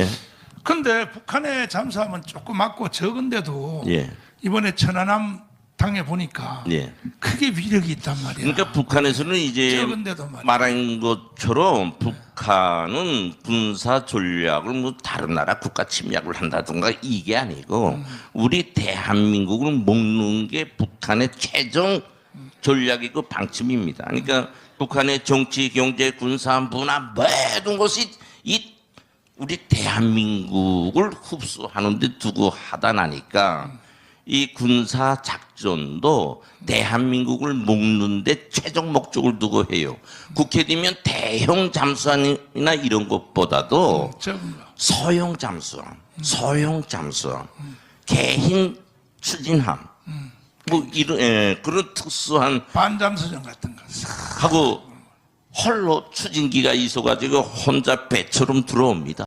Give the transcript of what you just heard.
예. 근데 북한의 잠수함은 조그맣고 적은데도 예. 이번에 천안함 당해 보니까 예. 크게 위력이 있단 말이야. 그러니까 북한에서는 이제. 말한 것처럼 북한은 군사 전략을 뭐 다른 나라 국가 침략을 한다든가 이게 아니고 음. 우리 대한민국을 먹는 게 북한의 최종 전략이고 방침입니다. 그러니까 북한의 정치, 경제, 군사, 문화 모든 것이 이 우리 대한민국을 흡수하는 데 두고 하다 나니까 이 군사 작전도 대한민국을 먹는데 최종 목적을 두고 해요. 국회 되면 대형 잠수함이나 이런 것보다도. 소형 잠수함, 소형 잠수함, 개인 추진함, 뭐 이런 예, 그런 특수한 반잠수정 같은 거. 하고 홀로 추진기가 있어가지고 혼자 배처럼 들어옵니다.